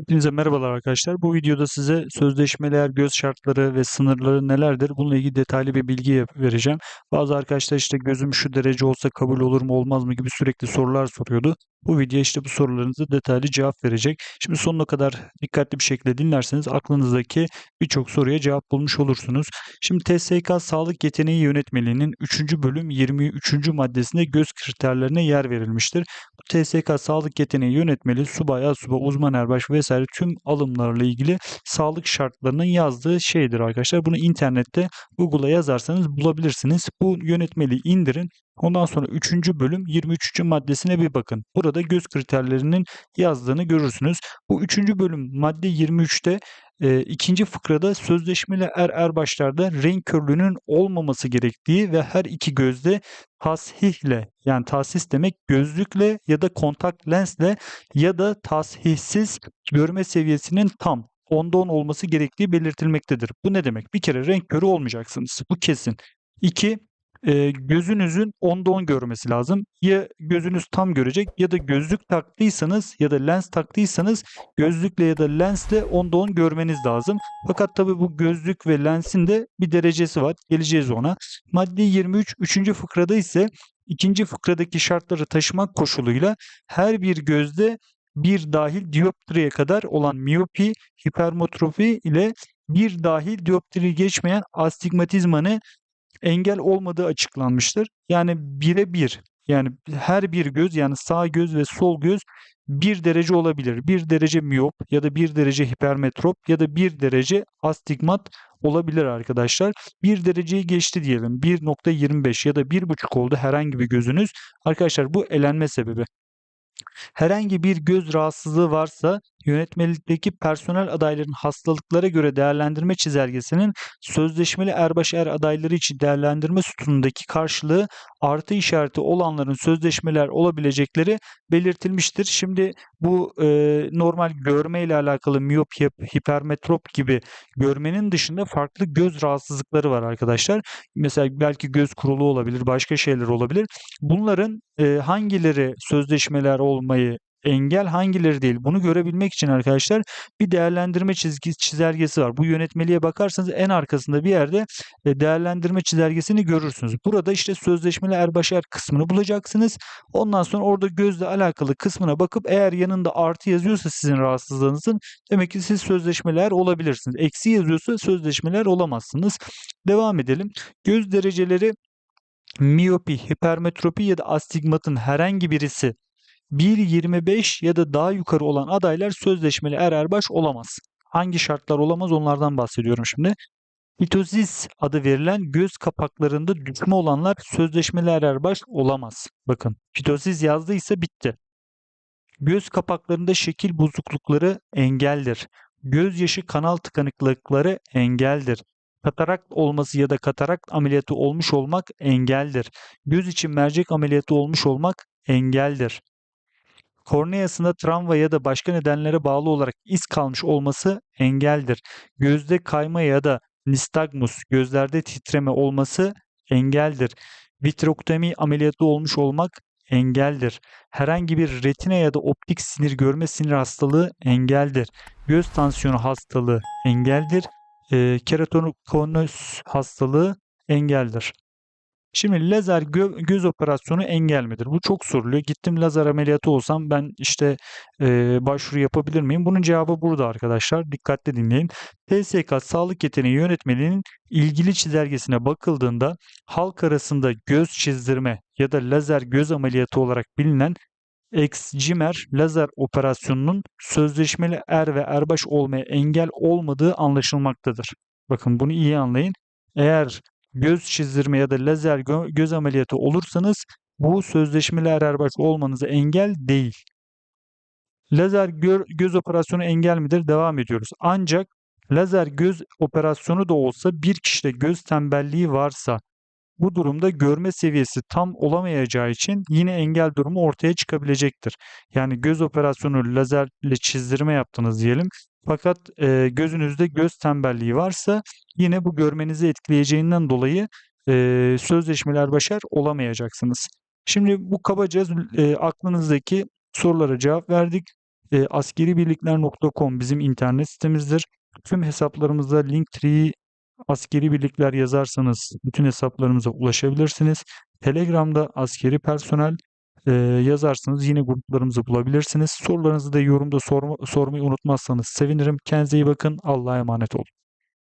Hepinize merhabalar arkadaşlar. Bu videoda size sözleşmeler, göz şartları ve sınırları nelerdir? Bununla ilgili detaylı bir bilgi vereceğim. Bazı arkadaşlar işte gözüm şu derece olsa kabul olur mu olmaz mı gibi sürekli sorular soruyordu. Bu video işte bu sorularınıza detaylı cevap verecek. Şimdi sonuna kadar dikkatli bir şekilde dinlerseniz aklınızdaki birçok soruya cevap bulmuş olursunuz. Şimdi TSK Sağlık Yeteneği Yönetmeliğinin 3. bölüm 23. maddesinde göz kriterlerine yer verilmiştir. Bu TSK Sağlık Yeteneği Yönetmeliği subay, asubay, uzman erbaş vesaire tüm alımlarla ilgili sağlık şartlarının yazdığı şeydir arkadaşlar. Bunu internette Google'a yazarsanız bulabilirsiniz. Bu yönetmeliği indirin. Ondan sonra 3. bölüm 23. maddesine bir bakın. Burada göz kriterlerinin yazdığını görürsünüz. Bu 3. bölüm madde 23'te e, ikinci fıkrada sözleşmeli er erbaşlarda renk körlüğünün olmaması gerektiği ve her iki gözde tashihle yani tahsis demek gözlükle ya da kontak lensle ya da tashihsiz görme seviyesinin tam onda 10 olması gerektiği belirtilmektedir. Bu ne demek? Bir kere renk körü olmayacaksınız. Bu kesin. İki, e, gözünüzün onda 10 görmesi lazım. Ya gözünüz tam görecek ya da gözlük taktıysanız ya da lens taktıysanız gözlükle ya da lensle onda 10 görmeniz lazım. Fakat tabi bu gözlük ve lensin de bir derecesi var. Geleceğiz ona. Madde 23 3. fıkrada ise ikinci fıkradaki şartları taşımak koşuluyla her bir gözde bir dahil dioptriye kadar olan miyopi, hipermetropi ile bir dahil dioptriyi geçmeyen astigmatizmanı engel olmadığı açıklanmıştır. Yani bire bir yani her bir göz yani sağ göz ve sol göz bir derece olabilir. Bir derece miyop ya da bir derece hipermetrop ya da bir derece astigmat olabilir arkadaşlar. Bir dereceyi geçti diyelim. 1.25 ya da 1.5 oldu herhangi bir gözünüz. Arkadaşlar bu elenme sebebi. Herhangi bir göz rahatsızlığı varsa yönetmelikteki personel adaylarının hastalıklara göre değerlendirme çizelgesinin sözleşmeli erbaş er adayları için değerlendirme sütunundaki karşılığı artı işareti olanların sözleşmeler olabilecekleri belirtilmiştir. Şimdi bu e, normal görme ile alakalı miyop, hip- hipermetrop gibi görmenin dışında farklı göz rahatsızlıkları var arkadaşlar. Mesela belki göz kuruluğu olabilir, başka şeyler olabilir. Bunların e, hangileri sözleşmeler olmayı engel hangileri değil bunu görebilmek için arkadaşlar bir değerlendirme çizgi çizelgesi var. Bu yönetmeliğe bakarsanız en arkasında bir yerde e, değerlendirme çizelgesini görürsünüz. Burada işte sözleşmeli erbaşer kısmını bulacaksınız. Ondan sonra orada gözle alakalı kısmına bakıp eğer yanında artı yazıyorsa sizin rahatsızlığınızın demek ki siz sözleşmeler olabilirsiniz. Eksi yazıyorsa sözleşmeler olamazsınız. Devam edelim. Göz dereceleri miyopi, hipermetropi ya da astigmatın herhangi birisi 1.25 ya da daha yukarı olan adaylar sözleşmeli er erbaş olamaz. Hangi şartlar olamaz onlardan bahsediyorum şimdi. Mitozis adı verilen göz kapaklarında düşme olanlar sözleşmeli er erbaş olamaz. Bakın fitozis yazdıysa bitti. Göz kapaklarında şekil bozuklukları engeldir. Gözyaşı kanal tıkanıklıkları engeldir. Katarakt olması ya da katarakt ameliyatı olmuş olmak engeldir. Göz için mercek ameliyatı olmuş olmak engeldir korneasında travma ya da başka nedenlere bağlı olarak iz kalmış olması engeldir. Gözde kayma ya da nistagmus, gözlerde titreme olması engeldir. Vitrektomi ameliyatı olmuş olmak engeldir. Herhangi bir retina ya da optik sinir görme sinir hastalığı engeldir. Göz tansiyonu hastalığı engeldir. E, keratokonöz hastalığı engeldir. Şimdi lazer gö- göz operasyonu engel midir? Bu çok soruluyor. Gittim lazer ameliyatı olsam ben işte e, başvuru yapabilir miyim? Bunun cevabı burada arkadaşlar. Dikkatli dinleyin. TSK Sağlık Yeteneği Yönetmeliğinin ilgili çizelgesine bakıldığında halk arasında göz çizdirme ya da lazer göz ameliyatı olarak bilinen Excimer lazer operasyonunun sözleşmeli er ve erbaş olmaya engel olmadığı anlaşılmaktadır. Bakın bunu iyi anlayın. Eğer göz çizdirme ya da lazer gö- göz ameliyatı olursanız bu sözleşmeli er erbaş olmanıza engel değil. Lazer gör- göz operasyonu engel midir? Devam ediyoruz. Ancak lazer göz operasyonu da olsa bir kişide göz tembelliği varsa bu durumda görme seviyesi tam olamayacağı için yine engel durumu ortaya çıkabilecektir. Yani göz operasyonu lazerle çizdirme yaptınız diyelim. Fakat e, gözünüzde göz tembelliği varsa yine bu görmenizi etkileyeceğinden dolayı e, sözleşmeler başar olamayacaksınız. Şimdi bu kabaca e, aklınızdaki sorulara cevap verdik. E, askeribirlikler.com bizim internet sitemizdir. Tüm hesaplarımızda Linktree askeri birlikler yazarsanız bütün hesaplarımıza ulaşabilirsiniz. Telegram'da askeri personel e, yazarsanız yine gruplarımızı bulabilirsiniz. Sorularınızı da yorumda sorma, sormayı unutmazsanız sevinirim. Kendinize iyi bakın. Allah'a emanet olun.